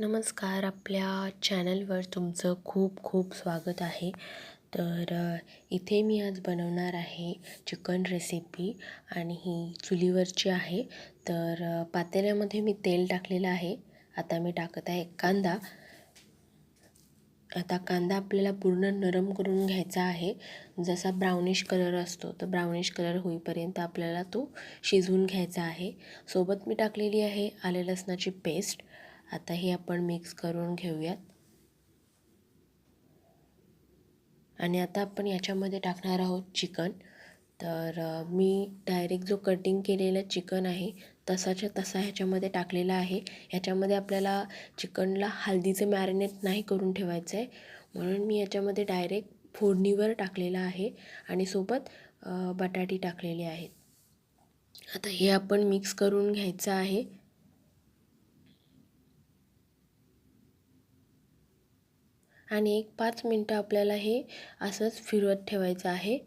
नमस्कार. आपल्या चॅनलवर तुमचं खूप खूप स्वागत आहे. तर इथे मी आज बनवणार आहे चिकन रेसिपी आणि ही चुलीवरची आहे. तर पातेल्यामध्ये मी तेल टाकलेलं आहे. आता मी टाकत आहे कांदा. आता कांदा आपल्याला पूर्ण नरम करून घ्यायचा आहे. जसा ब्राउनिश कलर असतो तर ब्राउनिश कलर होईपर्यंत आपल्याला तो शिजवून घ्यायचा आहे. सोबत मी टाकलेली आहे आले लसणाची पेस्ट आता हे आपण मिक्स करून घेऊयात. आणि आता आपण याच्यामध्ये टाकणार आहोत चिकन. तर मी डायरेक्ट जो कटिंग केलेला चिकन आहे तसाच्या तसा ह्याच्यामध्ये टाकलेला आहे. ह्याच्यामध्ये आपल्याला चिकनला हळदीचं मॅरिनेट नाही करून ठेवायचं आहे म्हणून मी याच्यामध्ये डायरेक्ट फोडणीवर टाकलेलं आहे आणि सोबत बटाटी टाकलेले आहेत. आता हे आपण मिक्स करून घ्यायचं आहे. आणि एक पाच मिनटं आपल्याला हे असंच फिरवत ठेवायचं आहे.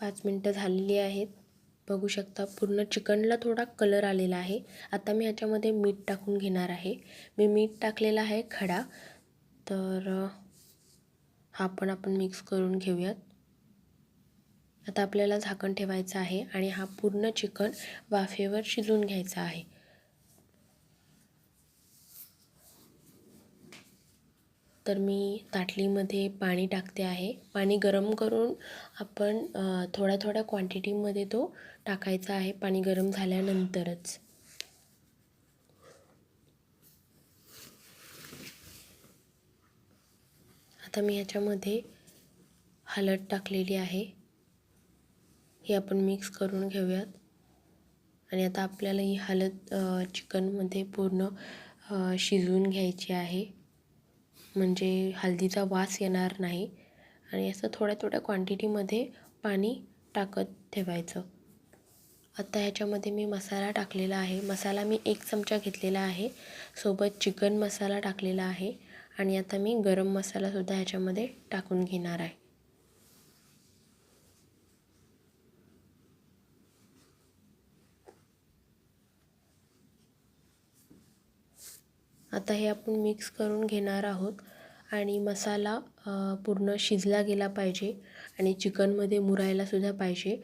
पाच मिनटं झालेली आहेत. बघू शकता पूर्ण चिकनला थोडा कलर आलेला आहे. आता मी ह्याच्यामध्ये मीठ टाकून घेणार आहे. मी मीठ टाकलेला आहे खडा. तर हा पण आपण मिक्स करून घेऊयात. आता आपल्याला झाकण ठेवायचं आहे आणि हा पूर्ण चिकन वाफेवर शिजवून घ्यायचा आहे. तर मी ताटलीमध्ये पाणी टाकते आहे. पाणी गरम करून आपण थोड्या थोड्या क्वांटिटीमध्ये तो टाकायचा आहे. पाणी गरम झाल्यानंतरच. आता मी ह्याच्यामध्ये हळद टाकलेली आहे. हे आपण मिक्स करून घेऊयात. आणि आता आपल्याला ही हळद चिकनमध्ये पूर्ण शिजवून घ्यायची आहे. म्हणजे हळदीचा वास येणार नाही. आणि असं थोड्या थोड्या क्वांटिटीमध्ये पाणी टाकत ठेवायचं. आता ह्याच्यामध्ये मी मसाला टाकलेला आहे. मसाला मी एक चमचा घेतलेला आहे. सोबत चिकन मसाला टाकलेला आहे. आणि आता मी गरम मसालासुद्धा ह्याच्यामध्ये टाकून घेणार आहे. आता हे आपण मिक्स करून घेणार आहोत. आणि मसाला पूर्ण शिजला गेला पाहिजे. आणि चिकनमध्ये मुरायलासुद्धा पाहिजे.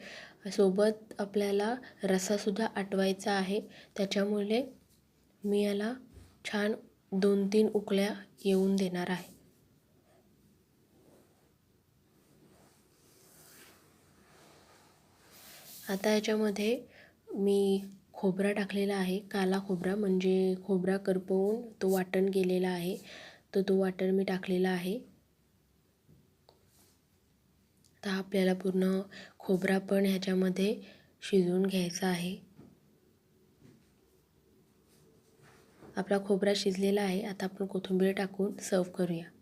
सोबत आपल्याला रसासुद्धा आटवायचा आहे. त्याच्यामुळे मी याला छान दोन तीन उकळ्या येऊन देणार आहे. आता याच्यामध्ये मी खोबरा टाकलेला आहे. काला खोबरा म्हणजे खोबरा करपवून तो वाटण केलेला आहे. तर तो वाटण मी टाकलेला आहे. आता आपल्याला पूर्ण खोबरा पण ह्याच्यामध्ये शिजवून घ्यायचा आहे. आपला खोबरा शिजलेला आहे. आता आपण कोथिंबीर टाकून सर्व करूया.